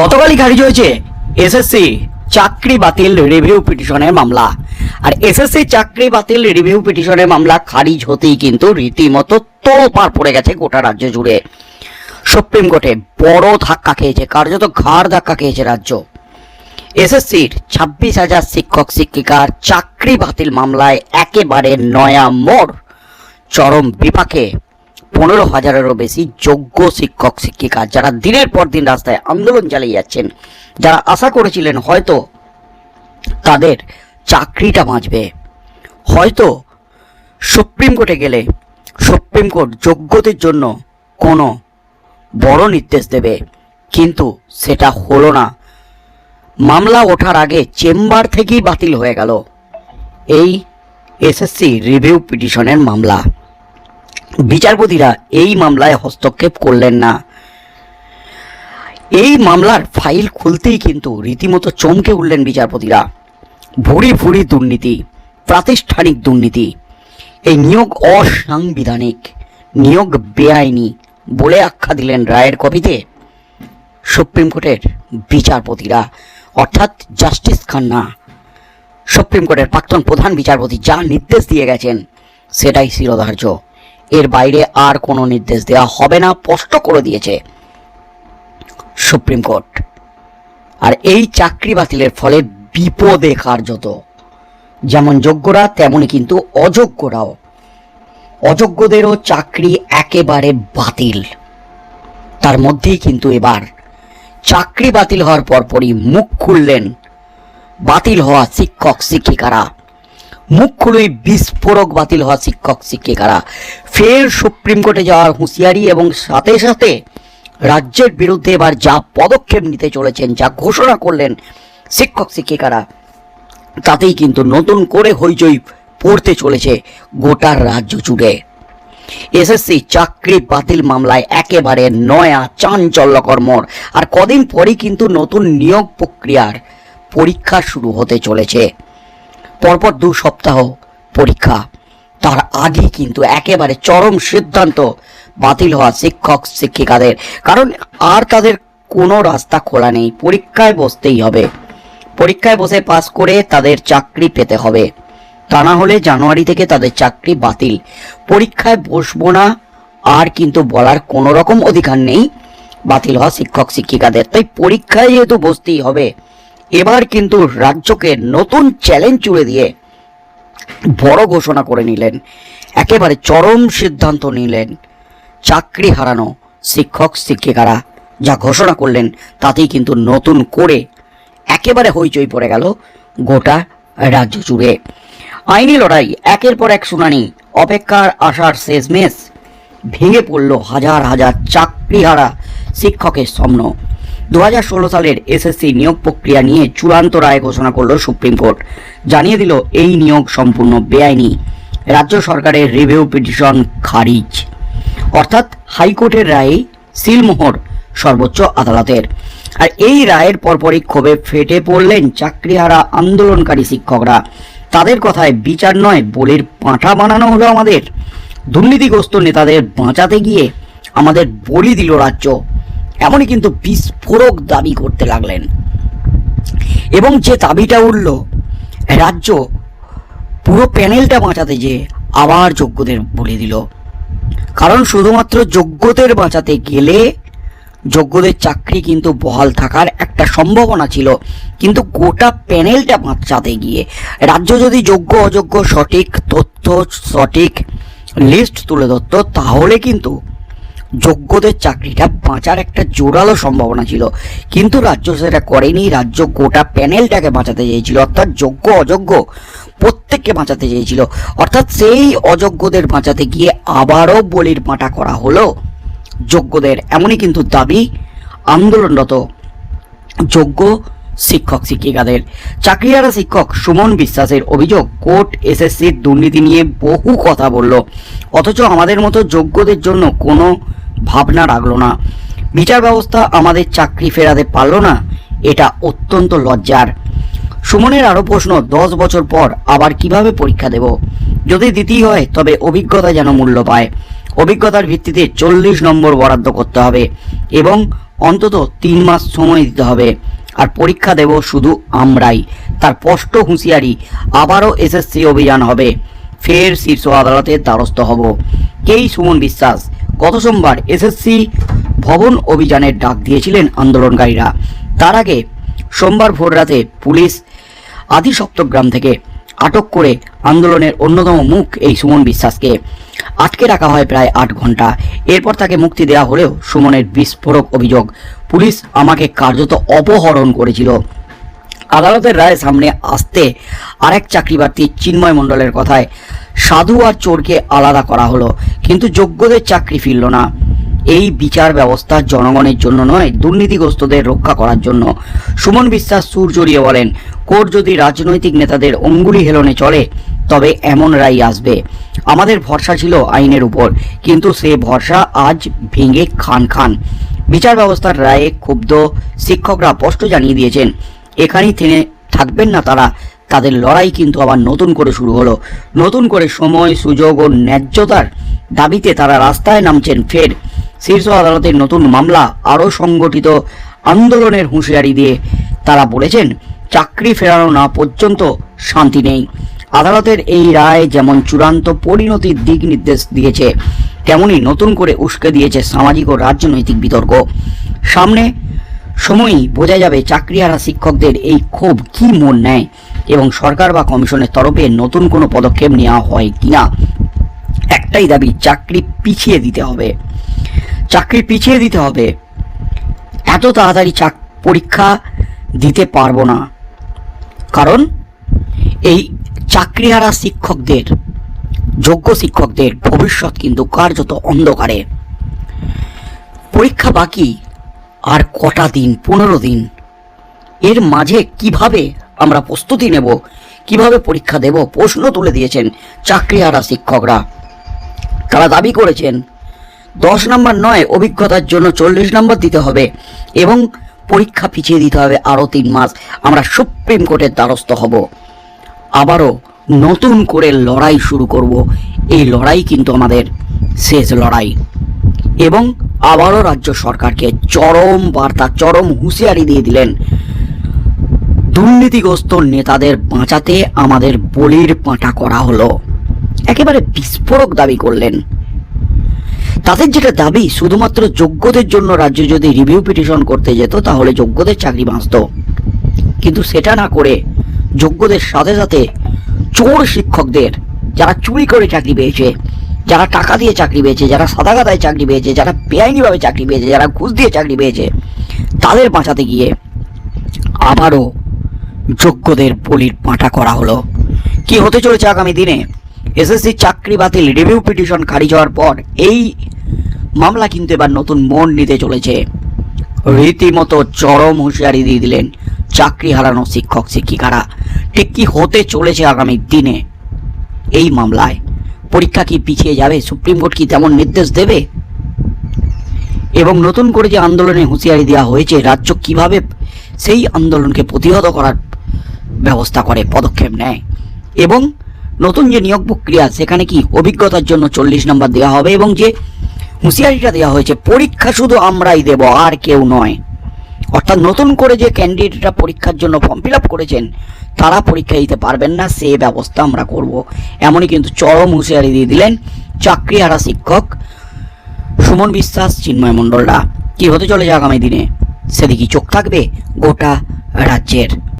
গতকালই খারিজ হয়েছে এসএসসি চাকরি বাতিল রিভিউ পিটিশনের মামলা। আর এসএসসি চাকরি বাতিল রিভিউ পিটিশনের মামলা খারিজ হতেই কিন্তু রীতিমতো তোলপাড় পড়ে গেছে গোটা রাজ্য জুড়ে। সুপ্রিম কোর্টে বড় ধাক্কা খেয়েছে, কার্যত ঘাড় ধাক্কা খেয়েছে রাজ্য। এসএসসির ছাব্বিশ হাজার শিক্ষক, শিক্ষিকার চাকরি বাতিল মামলায় একেবারে নয়া মোড়। চরম বিপাকে পনেরো হাজারেরও বেশি যোগ্য শিক্ষক, শিক্ষিকা যারা দিনের পর দিন রাস্তায় আন্দোলন চালিয়ে যাচ্ছেন, যারা আশা করেছিলেন হয়তো তাদের চাকরিটা বাঁচবে। হয়তো সুপ্রিম কোর্টে গেলে সুপ্রিম কোর্ট যোগ্যদের জন্য কোনো বড় নির্দেশ দেবে, কিন্তু সেটা হলো না। মামলা ওঠার আগে চেম্বার থেকেই বাতিল হয়ে গেল। এই এসএসসি রিভিউ পিটিশনের মামলা। বিচারপতিরা এই মামলায় হস্তক্ষেপ করলেন না। এই মামলার ফাইল খুলতেই কিন্তু রীতিমতো চমকে উঠলেন বিচারপতিরা। ভুরি ভুরি দুর্নীতি, প্রাতিষ্ঠানিক দুর্নীতি, এই নিয়োগ অসাংবিধানিক, নিয়োগ বেআইনি বলে আখ্যা দিলেন রায়ের কপিতে। সুপ্রিম কোর্টের বিচারপতিরা, অর্থাৎ জাস্টিস খান্না, সুপ্রিম কোর্টের প্রাক্তন প্রধান বিচারপতি যা নির্দেশ দিয়ে গেছেন, সেটাই শিরোধার্য। এর বাইরে আর কোনো নির্দেশ দেওয়া হবে না, স্পষ্ট করে দিয়েছে সুপ্রিম কোর্ট। আর এই চাকরি বাতিলের ফলে বিপদে কার্যত। যেমন যোগ্যরা তেমনই কিন্তু অযোগ্যরাও। অযোগ্যদেরও চাকরি একেবারে বাতিল। তার মধ্যেই কিন্তু এবার চাকরি বাতিল হওয়ার পরপরই মুখ খুললেন বাতিল হওয়া শিক্ষক, শিক্ষিকারা। মুখ খুলেই বিস্ফোরক বাতিল হওয়া শিক্ষক, শিক্ষিকারা। ফের সুপ্রিম কোর্টে যাওয়ার হুঁশিয়ারি এবং সাথে সাথে রাজ্যের বিরুদ্ধে এবার যা পদক্ষেপ নিতে চলেছেন, যা ঘোষণা করলেন শিক্ষক, শিক্ষিকারা, তাতেই কিন্তু নতুন করে হইচই পড়তে চলেছে গোটা রাজ্য জুড়ে। এসএসসি চাকরি বাতিল মামলায় একেবারে নয়া চাঞ্চল্যকর মোড়। আর কদিন পরই কিন্তু নতুন নিয়োগ প্রক্রিয়ার পরীক্ষা শুরু হতে চলেছে। পরপর দু সপ্তাহ পরীক্ষা। তার আগে কিন্তু একেবারে চরম সিদ্ধান্ত বাতিল হওয়া শিক্ষক, শিক্ষিকাদের। কারণ আর তাদের কোনো রাস্তা খোলা নেই, পরীক্ষায় বসতেই হবে। পরীক্ষায় বসে পাস করে তাদের চাকরি পেতে হবে। তা না হলে জানুয়ারি থেকে তাদের চাকরি বাতিল। পরীক্ষায় বসবো না, আর কিন্তু বলার কোনো রকম অধিকার নেই বাতিল হওয়া শিক্ষক, শিক্ষিকাদের। তাই পরীক্ষায় যেহেতু বসতেই হবে এবার কিন্তু রাজ্যকে নতুন চ্যালেঞ্জ জুড়ে দিয়ে বড় ঘোষণা করে নিলেন। একেবারে চরম সিদ্ধান্ত নিলেন চাকরি হারানো শিক্ষক, শিক্ষিকারা। যা ঘোষণা করলেন, তাতেই কিন্তু নতুন করে একেবারে হইচই পড়ে গেল গোটা রাজ্য জুড়ে। আইনি লড়াই, একের পর এক শুনানি, অপেক্ষার আশার শেষমেশ ভেঙে পড়ল হাজার হাজার চাকরিহারা শিক্ষকের স্বপ্ন। দু হাজার ষোলো সালের এসএসসি নিয়োগ প্রক্রিয়া নিয়ে চূড়ান্ত রায় ঘোষণা করল সুপ্রিম কোর্ট। জানিয়ে দিল, এই নিয়োগ সম্পূর্ণ বেআইনি। রাজ্য সরকারের রিভিউ পিটিশন খারিজ। অর্থাৎ হাইকোর্টের রায়ে সিলমোহর সর্বোচ্চ আদালতের। আর এই রায়ের পরপরই ক্ষোভে ফেটে পড়লেন চাকরিহারা আন্দোলনকারী শিক্ষকরা। তাদের কথায় বিচার নয়, বলির পাঁঠা বানানো হলো আমাদের। দুর্নীতিগ্রস্ত নেতাদের বাঁচাতে গিয়ে আমাদের বলি দিল রাজ্য। এমনই কিন্তু বিস্ফোরক দাবি করতে লাগলেন। এবং যে দাবিটা উঠল, রাজ্য পুরো প্যানেলটা বাঁচাতে যে আবার যোগ্যদের বলে দিল। কারণ শুধুমাত্র যোগ্যদের বাঁচাতে গেলে যোগ্যদের চাকরি কিন্তু বহাল থাকার একটা সম্ভাবনা ছিল। কিন্তু গোটা প্যানেলটা বাঁচাতে গিয়ে রাজ্য যদি যোগ্য, অযোগ্য, সঠিক তথ্য, সঠিক লিস্ট তুলে ধরত, তাহলে কিন্তু যোগ্যদের চাকরিটা বাঁচার একটা জোরালো সম্ভাবনা ছিল। কিন্তু রাজ্য সেটা করেনি, রাজ্য গোটা প্যানেলটাকে বাঁচাতে চেয়েছিল, অর্থাৎ যোগ্য, অযোগ্য প্রত্যেককে বাঁচাতে চেয়েছিল। অর্থাৎ সেই অযোগ্যদের বাঁচাতে গিয়ে আবারও বলির পাঁটা করা হলো। যোগ্যদের এমনই কিন্তু দাবি আন্দোলনরত যোগ্য শিক্ষক, শিক্ষিকাদের। চাকরিহারা শিক্ষক সুমন বিশ্বাসের অভিযোগ, কোর্ট এসএসসির দুর্নীতি নিয়ে বহু কথা বলল। অথচ আমাদের মতো যোগ্যদের জন্য কোনো ভাবনা রাখল না বিচার ব্যবস্থা আমাদের চাকরি ফেরাতে পারল না, এটা অত্যন্ত লজ্জার। সুমনের আরও প্রশ্ন, দশ বছর পর আবার কীভাবে পরীক্ষা দেব? যদি দিতেই হয়, তবে অভিজ্ঞতা যেন মূল্য পায়। অভিজ্ঞতার ভিত্তিতে চল্লিশ নম্বর বরাদ্দ করতে হবে এবং অন্তত তিন মাস সময় দিতে হবে। আর পরীক্ষা দেব শুধু আমরাই। তার স্পষ্ট হুঁশিয়ারি, আবারও এসএসসি অভিযান হবে। ফের শীর্ষ আদালতের দ্বারস্থ হব। কেই সুমন বিশ্বাস? গত সোমবার এসএসসি ভবন অভিযানের ডাক দিয়েছিলেন আন্দোলনকারীরা। তার আগে সোমবার ভোররাতে পুলিশ আদি সপ্তগ্রাম থেকে আটক করে আন্দোলনের অন্যতম মুখ এই সুমন বিশ্বাসকে। আটকে রাখা হয় প্রায় আট ঘণ্টা এরপর তাকে মুক্তি দেওয়া হলেও সুমনের বিস্ফোরক অভিযোগ পুলিশ আমাকে কার্যত অপহরণ করেছিল। আদালতের রায় সামনে আসতে আরেক চাকরিপ্রার্থী চিন্ময় মণ্ডলের কথায় সাধু আর চোরকে আলাদা করা হলো, কিন্তু যোগ্যদের চাকরি ফিরল না। এই বিচার ব্যবস্থা জনগণের জন্য নয়, দুর্নীতিগ্রস্তদের রক্ষা করার জন্য। সুমন বিশ্বাস সুর জড়িয়ে বলেন কোর্ট যদি রাজনৈতিক নেতাদের অঙ্গুলি হেলনে চলে, তবে এমন রায় আসবে। আমাদের ভরসা ছিল আইনের উপর, কিন্তু সে ভরসা আজ ভেঙে খান খান। বিচার ব্যবস্থার রায়ে ক্ষুব্ধ শিক্ষকরা স্পষ্ট জানিয়ে দিয়েছেন, এখানেই থেমে থাকবেন না তারা। তাদের লড়াই কিন্তু আবার নতুন করে শুরু হলো। নতুন করে সময়, সুযোগ ও ন্যায্যতার দাবিতে তারা রাস্তায় নামছেন ফের। শীর্ষ আদালতের নতুন মামলা, আরও সংগঠিত আন্দোলনের হুঁশিয়ারি দিয়ে তারা বলেছেন, চাকরি ফেরানো না পর্যন্ত শান্তি নেই। আদালতের এই রায় যেমন চূড়ান্ত পরিণতির দিক নির্দেশ দিয়েছে, তেমনি নতুন করে উস্কে দিয়েছে সামাজিক ও রাজনৈতিক বিতর্ক। সামনে সময়ই বোঝা যাবে চাকরিহারা শিক্ষকদের এই ক্ষোভ কি মন নেয় এবং সরকার বা কমিশনের তরফে নতুন কোনো পদক্ষেপ নেওয়া হয় কিনা? একটাই দাবি, চাকরি পিছিয়ে দিতে হবে। চাকরি পিছিয়ে দিতে হবে। এত তাড়াতাড়ি চাক, পরীক্ষা দিতে পারব না। কারণ এই চাকরিহারা শিক্ষকদের, যোগ্য শিক্ষকদের ভবিষ্যৎ কিন্তু কার্যত অন্ধকারে। পরীক্ষা বাকি আর কটা দিন? পনেরো দিন। এর মাঝে কীভাবে আমরা প্রস্তুতি নেব? কীভাবে পরীক্ষা দেব? প্রশ্ন তুলে দিয়েছেন চাকরিহারা শিক্ষকরা। তারা দাবি করেছেন, দশ নম্বর নয়, অভিজ্ঞতার জন্য চল্লিশ নম্বর দিতে হবে এবং পরীক্ষা পিছিয়ে দিতে হবে আরও তিন মাস। আমরা সুপ্রিম কোর্টের দ্বারস্থ হব। আবারও নতুন করে লড়াই শুরু করব। এই লড়াই কিন্তু আমাদের শেষ লড়াই। এবং আবারও রাজ্য সরকারকে চরম বার্তা, চরম হুঁশিয়ারি দিয়ে দিলেন। দুর্নীতিগ্রস্ত নেতাদের বাঁচাতে আমাদের বলির পাঁটা করা হলো। একেবারে বিস্ফোরক দাবি করলেন। তাদের যেটা দাবি, শুধুমাত্র যোগ্যদের জন্য রাজ্য যদি রিভিউ পিটিশন করতে যেত, তাহলে যোগ্যদের চাকরি বাঁচত। কিন্তু সেটা না করে যোগ্যদের সাথে সাথে চোর শিক্ষকদের, যারা চুরি করে চাকরি পেয়েছে যারা টাকা দিয়ে চাকরি পেয়েছে, যারা সাদা গাদায় চাকরি পেয়েছে, যারা বেআইনিভাবে চাকরি পেয়েছে, যারা ঘুষ দিয়ে চাকরি পেয়েছে, তাদের বাঁচাতে গিয়ে আবারও যোগ্যদের বলির পাঁটা করা হলো। কি হতে চলেছে আগামী দিনে? এসএসসি চাকরি বাতিল রিভিউ পিটিশন খারিজ হওয়ার পর এই মামলা কিন্তু এবার নতুন মন নিতে চলেছে। রীতিমতো চরম হুঁশিয়ারি দিয়ে দিলেন চাকরি হারানো শিক্ষক, শিক্ষিকারা। ঠিক কি হতে চলেছে আগামী দিনে এই মামলায়? পরীক্ষা কি পিছিয়ে যাবে? সুপ্রিম কোর্ট কি তেমন নির্দেশ দেবে? এবং নতুন করে যে আন্দোলনে হুঁশিয়ারি দেওয়া হয়েছে, রাজ্য কীভাবে সেই আন্দোলনকে প্রতিহত করার ব্যবস্থা করে, পদক্ষেপ নেয়? এবং নতুন যে নিয়োগ প্রক্রিয়া, সেখানে কি অভিজ্ঞতার জন্য চল্লিশ নম্বর দেওয়া হবে? এবং যে হুঁশিয়ারিটা দেওয়া হয়েছে, পরীক্ষা শুধু আমরাই দেব, আর কেউ নয়। অর্থাৎ নতুন করে যে ক্যান্ডিডেটরা পরীক্ষার জন্য ফর্ম ফিল করেছেন, তারা পরীক্ষা দিতে পারবেন না, সে ব্যবস্থা আমরা করব। এমনই কিন্তু চরম হুঁশিয়ারি দিয়ে দিলেন চাকরিহারা শিক্ষক সুমন বিশ্বাস, চিন্ময় মণ্ডলরা। কি হতে চলেছে আগামী দিনে? সেদিকে চোখ থাকবে? গোটা রাজ্যের